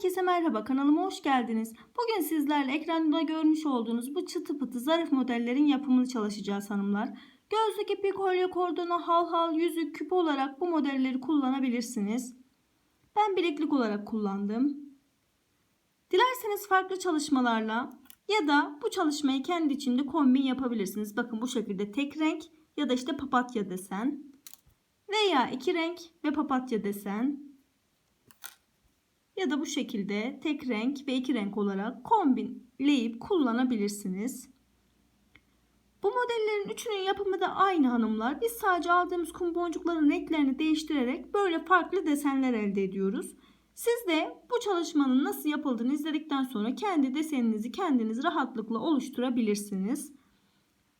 Herkese merhaba kanalıma hoş geldiniz. Bugün sizlerle ekranda görmüş olduğunuz bu çıtı pıtı zarif modellerin yapımını çalışacağız hanımlar. Gözlük ipi, kolye, kordona, hal hal, yüzük, küp olarak bu modelleri kullanabilirsiniz. Ben bileklik olarak kullandım. Dilerseniz farklı çalışmalarla ya da bu çalışmayı kendi içinde kombin yapabilirsiniz. Bakın bu şekilde tek renk ya da işte papatya desen veya iki renk ve papatya desen ya da bu şekilde tek renk ve iki renk olarak kombinleyip kullanabilirsiniz. Bu modellerin üçünün yapımı da aynı hanımlar. Biz sadece aldığımız kum boncukların renklerini değiştirerek böyle farklı desenler elde ediyoruz. Siz de bu çalışmanın nasıl yapıldığını izledikten sonra kendi deseninizi kendiniz rahatlıkla oluşturabilirsiniz.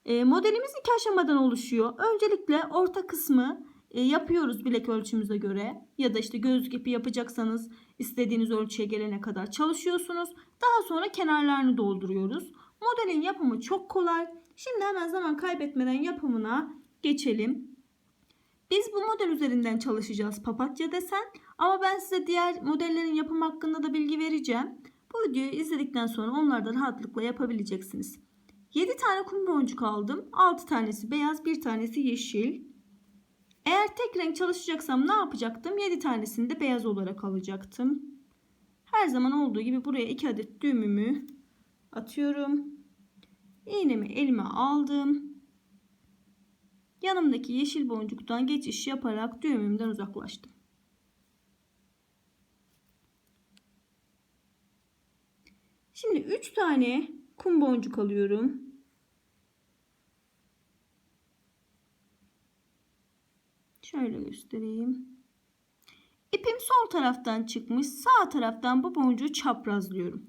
E, modelimiz iki aşamadan oluşuyor. Öncelikle orta kısmı e, yapıyoruz bilek ölçümüze göre ya da işte gözlük ipi yapacaksanız istediğiniz ölçüye gelene kadar çalışıyorsunuz. Daha sonra kenarlarını dolduruyoruz. Modelin yapımı çok kolay. Şimdi hemen zaman kaybetmeden yapımına geçelim. Biz bu model üzerinden çalışacağız papatya desen ama ben size diğer modellerin yapımı hakkında da bilgi vereceğim. Bu videoyu izledikten sonra onlardan rahatlıkla yapabileceksiniz. 7 tane kum boncuk aldım. 6 tanesi beyaz, 1 tanesi yeşil. Eğer tek renk çalışacaksam ne yapacaktım? 7 tanesini de beyaz olarak alacaktım. Her zaman olduğu gibi buraya 2 adet düğümümü atıyorum. İğnemi elime aldım. Yanımdaki yeşil boncuktan geçiş yaparak düğümümden uzaklaştım. Şimdi 3 tane kum boncuk alıyorum. Şöyle göstereyim. İpim sol taraftan çıkmış. Sağ taraftan bu boncuğu çaprazlıyorum.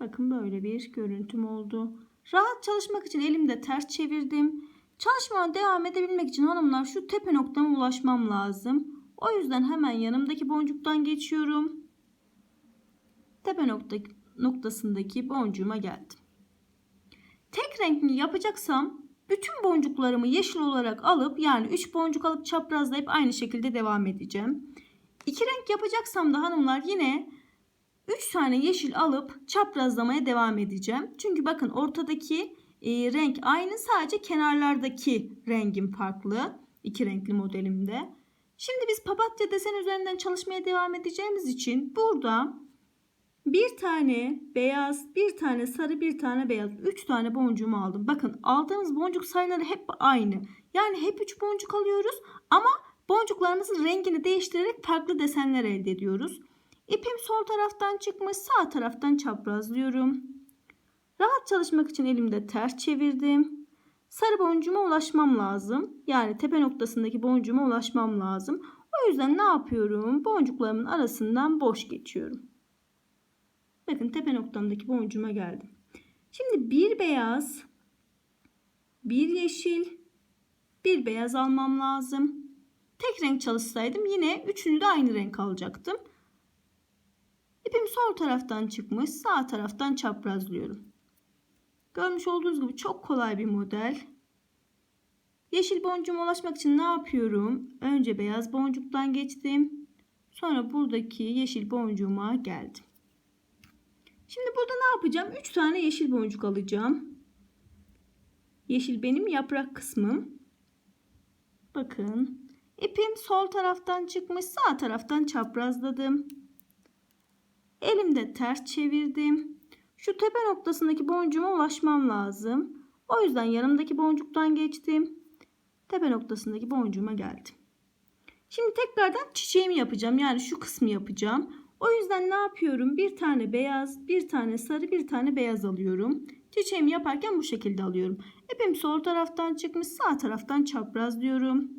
Bakın böyle bir görüntüm oldu. Rahat çalışmak için elimde ters çevirdim. Çalışmama devam edebilmek için hanımlar şu tepe noktama ulaşmam lazım. O yüzden hemen yanımdaki boncuktan geçiyorum. Tepe nokta, noktasındaki boncuğuma geldim. Tek renkli yapacaksam bütün boncuklarımı yeşil olarak alıp yani 3 boncuk alıp çaprazlayıp aynı şekilde devam edeceğim. 2 renk yapacaksam da hanımlar yine 3 tane yeşil alıp çaprazlamaya devam edeceğim. Çünkü bakın ortadaki e, renk aynı sadece kenarlardaki rengim farklı. iki renkli modelimde. Şimdi biz papatya desen üzerinden çalışmaya devam edeceğimiz için burada bir tane beyaz, bir tane sarı, bir tane beyaz. Üç tane boncuğumu aldım. Bakın aldığımız boncuk sayıları hep aynı. Yani hep üç boncuk alıyoruz ama boncuklarımızın rengini değiştirerek farklı desenler elde ediyoruz. İpim sol taraftan çıkmış sağ taraftan çaprazlıyorum. Rahat çalışmak için elimde ters çevirdim. Sarı boncuğuma ulaşmam lazım. Yani tepe noktasındaki boncuğuma ulaşmam lazım. O yüzden ne yapıyorum? Boncuklarımın arasından boş geçiyorum. Bakın tepe noktamdaki boncuğuma geldim. Şimdi bir beyaz, bir yeşil, bir beyaz almam lazım. Tek renk çalışsaydım yine üçünü de aynı renk alacaktım. İpim sol taraftan çıkmış, sağ taraftan çaprazlıyorum. Görmüş olduğunuz gibi çok kolay bir model. Yeşil boncuğuma ulaşmak için ne yapıyorum? Önce beyaz boncuktan geçtim. Sonra buradaki yeşil boncuğuma geldim. Şimdi burada ne yapacağım? 3 tane yeşil boncuk alacağım. Yeşil benim yaprak kısmım. Bakın. İpim sol taraftan çıkmış. Sağ taraftan çaprazladım. Elimde ters çevirdim. Şu tepe noktasındaki boncuğuma ulaşmam lazım. O yüzden yanımdaki boncuktan geçtim. Tepe noktasındaki boncuğuma geldim. Şimdi tekrardan çiçeğimi yapacağım. Yani şu kısmı yapacağım. O yüzden ne yapıyorum? Bir tane beyaz, bir tane sarı, bir tane beyaz alıyorum. Çiçeğimi yaparken bu şekilde alıyorum. İpim sol taraftan çıkmış, sağ taraftan çaprazlıyorum.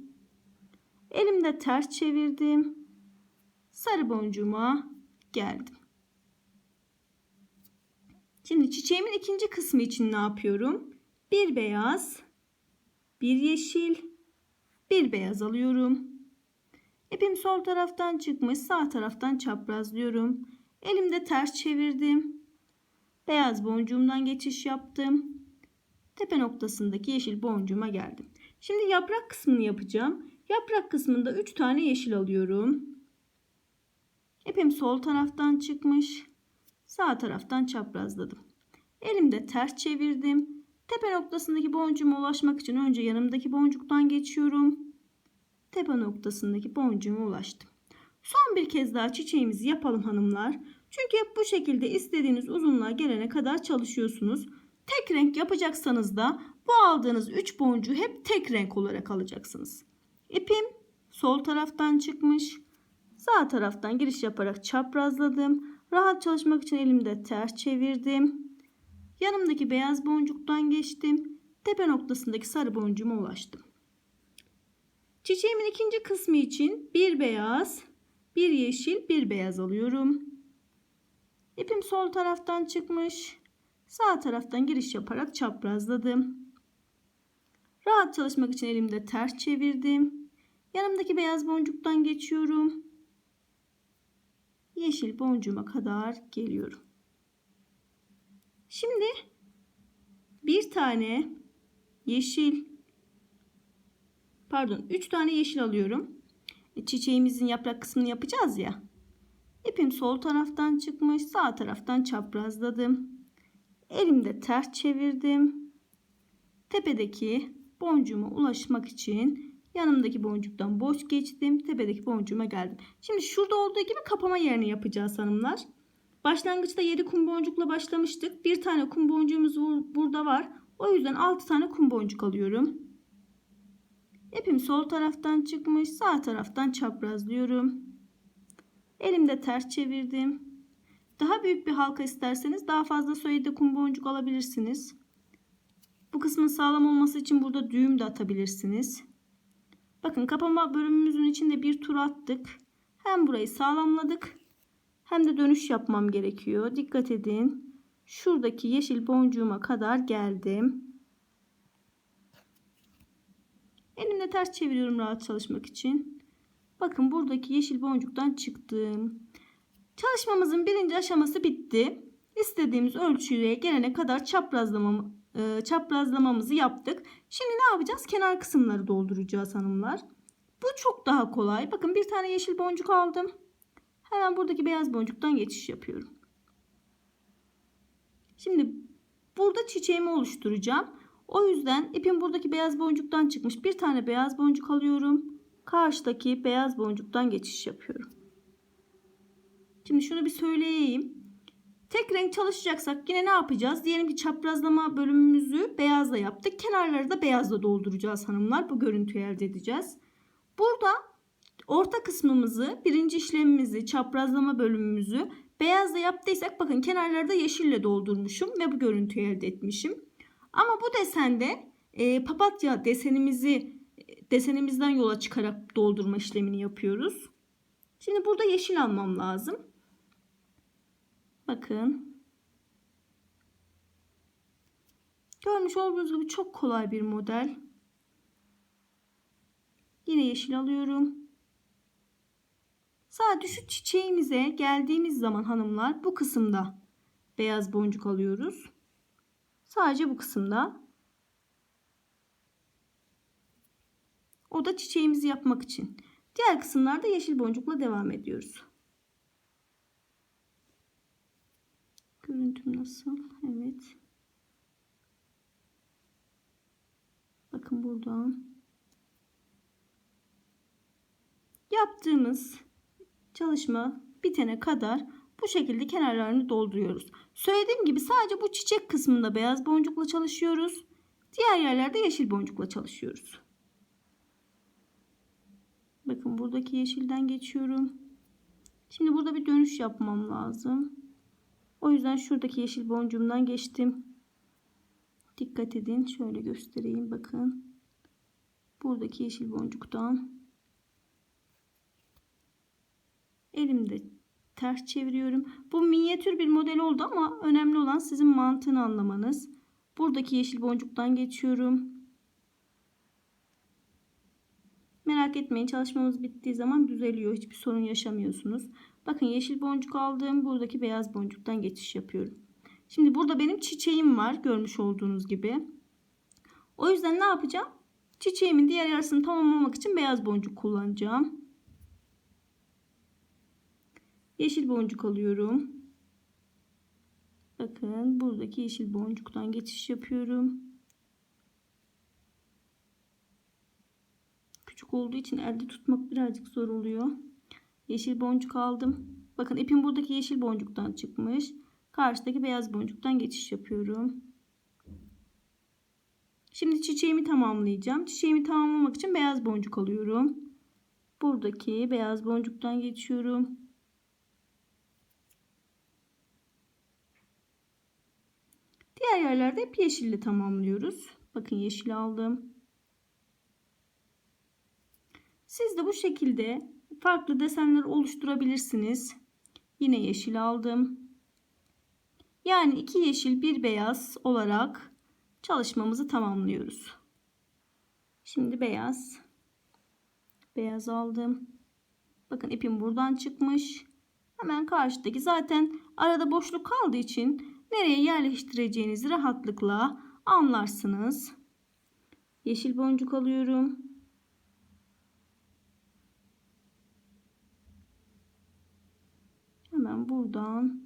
Elimde ters çevirdim. Sarı boncuğuma geldim. Şimdi çiçeğimin ikinci kısmı için ne yapıyorum? Bir beyaz, bir yeşil, bir beyaz alıyorum. İpim sol taraftan çıkmış sağ taraftan çaprazlıyorum. Elimde ters çevirdim. Beyaz boncuğumdan geçiş yaptım. Tepe noktasındaki yeşil boncuğuma geldim. Şimdi yaprak kısmını yapacağım. Yaprak kısmında 3 tane yeşil alıyorum. İpim sol taraftan çıkmış. Sağ taraftan çaprazladım. Elimde ters çevirdim. Tepe noktasındaki boncuğuma ulaşmak için önce yanımdaki boncuktan geçiyorum. Tepe noktasındaki boncuğuma ulaştım. Son bir kez daha çiçeğimizi yapalım hanımlar. Çünkü hep bu şekilde istediğiniz uzunluğa gelene kadar çalışıyorsunuz. Tek renk yapacaksanız da bu aldığınız 3 boncuğu hep tek renk olarak alacaksınız. İpim sol taraftan çıkmış. Sağ taraftan giriş yaparak çaprazladım. Rahat çalışmak için elimde ters çevirdim. Yanımdaki beyaz boncuktan geçtim. Tepe noktasındaki sarı boncuğuma ulaştım. Çiçeğimin ikinci kısmı için bir beyaz, bir yeşil, bir beyaz alıyorum. İpim sol taraftan çıkmış. Sağ taraftan giriş yaparak çaprazladım. Rahat çalışmak için elimde ters çevirdim. Yanımdaki beyaz boncuktan geçiyorum. Yeşil boncuğuma kadar geliyorum. Şimdi bir tane yeşil pardon 3 tane yeşil alıyorum. E, çiçeğimizin yaprak kısmını yapacağız ya. İpim sol taraftan çıkmış, sağ taraftan çaprazladım. Elimde ters çevirdim. Tepedeki boncuğuma ulaşmak için yanımdaki boncuktan boş geçtim. Tepedeki boncuğuma geldim. Şimdi şurada olduğu gibi kapama yerini yapacağız hanımlar. Başlangıçta 7 kum boncukla başlamıştık. Bir tane kum boncuğumuz burada var. O yüzden 6 tane kum boncuk alıyorum. İpim sol taraftan çıkmış. Sağ taraftan çaprazlıyorum. Elimde ters çevirdim. Daha büyük bir halka isterseniz daha fazla sayıda kum boncuk alabilirsiniz. Bu kısmın sağlam olması için burada düğüm de atabilirsiniz. Bakın kapama bölümümüzün içinde bir tur attık. Hem burayı sağlamladık hem de dönüş yapmam gerekiyor. Dikkat edin. Şuradaki yeşil boncuğuma kadar geldim. Elimde ters çeviriyorum rahat çalışmak için. Bakın buradaki yeşil boncuktan çıktım. Çalışmamızın birinci aşaması bitti. İstediğimiz ölçüye gelene kadar çaprazlamamı, e, çaprazlamamızı yaptık. Şimdi ne yapacağız? Kenar kısımları dolduracağız hanımlar. Bu çok daha kolay. Bakın bir tane yeşil boncuk aldım. Hemen buradaki beyaz boncuktan geçiş yapıyorum. Şimdi burada çiçeğimi oluşturacağım. O yüzden ipim buradaki beyaz boncuktan çıkmış. Bir tane beyaz boncuk alıyorum. Karşıdaki beyaz boncuktan geçiş yapıyorum. Şimdi şunu bir söyleyeyim. Tek renk çalışacaksak yine ne yapacağız? Diyelim ki çaprazlama bölümümüzü beyazla yaptık. Kenarları da beyazla dolduracağız hanımlar. Bu görüntüyü elde edeceğiz. Burada orta kısmımızı, birinci işlemimizi, çaprazlama bölümümüzü beyazla yaptıysak bakın kenarları da yeşille doldurmuşum ve bu görüntüyü elde etmişim. Ama bu desende e, papatya desenimizi desenimizden yola çıkarak doldurma işlemini yapıyoruz. Şimdi burada yeşil almam lazım. Bakın. Görmüş olduğunuz gibi çok kolay bir model. Yine yeşil alıyorum. Sadece şu çiçeğimize geldiğimiz zaman hanımlar bu kısımda beyaz boncuk alıyoruz. Sadece bu kısımda. O da çiçeğimizi yapmak için. Diğer kısımlarda yeşil boncukla devam ediyoruz. Görüntüm nasıl? Evet. Bakın buradan. Yaptığımız çalışma bitene kadar bu şekilde kenarlarını dolduruyoruz. Söylediğim gibi sadece bu çiçek kısmında beyaz boncukla çalışıyoruz. Diğer yerlerde yeşil boncukla çalışıyoruz. Bakın buradaki yeşilden geçiyorum. Şimdi burada bir dönüş yapmam lazım. O yüzden şuradaki yeşil boncuğumdan geçtim. Dikkat edin. Şöyle göstereyim. Bakın. Buradaki yeşil boncuktan elimde ters çeviriyorum. Bu minyatür bir model oldu ama önemli olan sizin mantığını anlamanız. Buradaki yeşil boncuktan geçiyorum. Merak etmeyin çalışmamız bittiği zaman düzeliyor. Hiçbir sorun yaşamıyorsunuz. Bakın yeşil boncuk aldım. Buradaki beyaz boncuktan geçiş yapıyorum. Şimdi burada benim çiçeğim var. Görmüş olduğunuz gibi. O yüzden ne yapacağım? Çiçeğimin diğer yarısını tamamlamak için beyaz boncuk kullanacağım. Yeşil boncuk alıyorum. Bakın buradaki yeşil boncuktan geçiş yapıyorum. Küçük olduğu için elde tutmak birazcık zor oluyor. Yeşil boncuk aldım. Bakın ipim buradaki yeşil boncuktan çıkmış. Karşıdaki beyaz boncuktan geçiş yapıyorum. Şimdi çiçeğimi tamamlayacağım. Çiçeğimi tamamlamak için beyaz boncuk alıyorum. Buradaki beyaz boncuktan geçiyorum. Diğer yerlerde hep yeşille tamamlıyoruz. Bakın yeşil aldım. Siz de bu şekilde farklı desenler oluşturabilirsiniz. Yine yeşil aldım. Yani iki yeşil bir beyaz olarak çalışmamızı tamamlıyoruz. Şimdi beyaz. Beyaz aldım. Bakın ipim buradan çıkmış. Hemen karşıdaki zaten arada boşluk kaldığı için nereye yerleştireceğinizi rahatlıkla anlarsınız. Yeşil boncuk alıyorum. Hemen buradan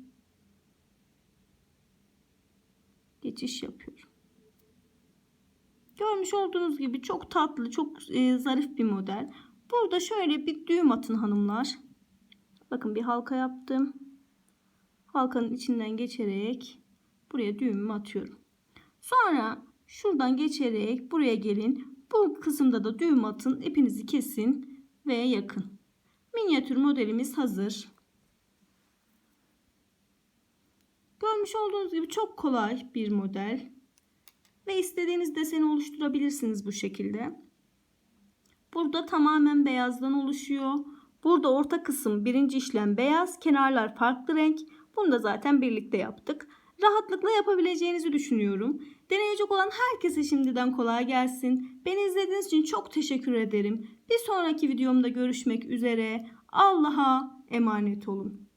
geçiş yapıyorum. Görmüş olduğunuz gibi çok tatlı, çok e, zarif bir model. Burada şöyle bir düğüm atın hanımlar. Bakın bir halka yaptım. Halkanın içinden geçerek buraya düğümümü atıyorum. Sonra şuradan geçerek buraya gelin. Bu kısımda da düğüm atın. ipinizi kesin ve yakın. Minyatür modelimiz hazır. Görmüş olduğunuz gibi çok kolay bir model. Ve istediğiniz deseni oluşturabilirsiniz bu şekilde. Burada tamamen beyazdan oluşuyor. Burada orta kısım birinci işlem beyaz. Kenarlar farklı renk. Bunu da zaten birlikte yaptık. Rahatlıkla yapabileceğinizi düşünüyorum. Deneyecek olan herkese şimdiden kolay gelsin. Beni izlediğiniz için çok teşekkür ederim. Bir sonraki videomda görüşmek üzere. Allah'a emanet olun.